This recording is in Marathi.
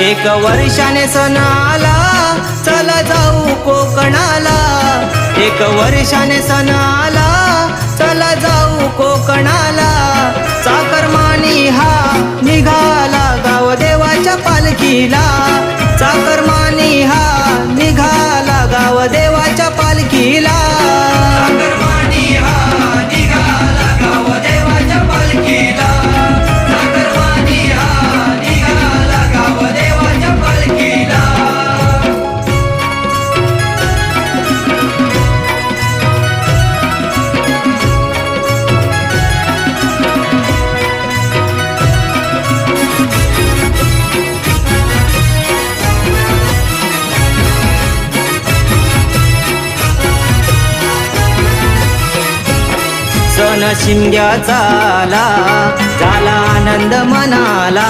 एक वर्षाने सण आला चला जाऊ कोकणाला. एक वर्षाने सण आला चला जाऊ कोकणाला. चाकरमानी हा निघाला गाव देवाच्या पालखीला. शिमग्याचा आला झाला आनंद मनाला.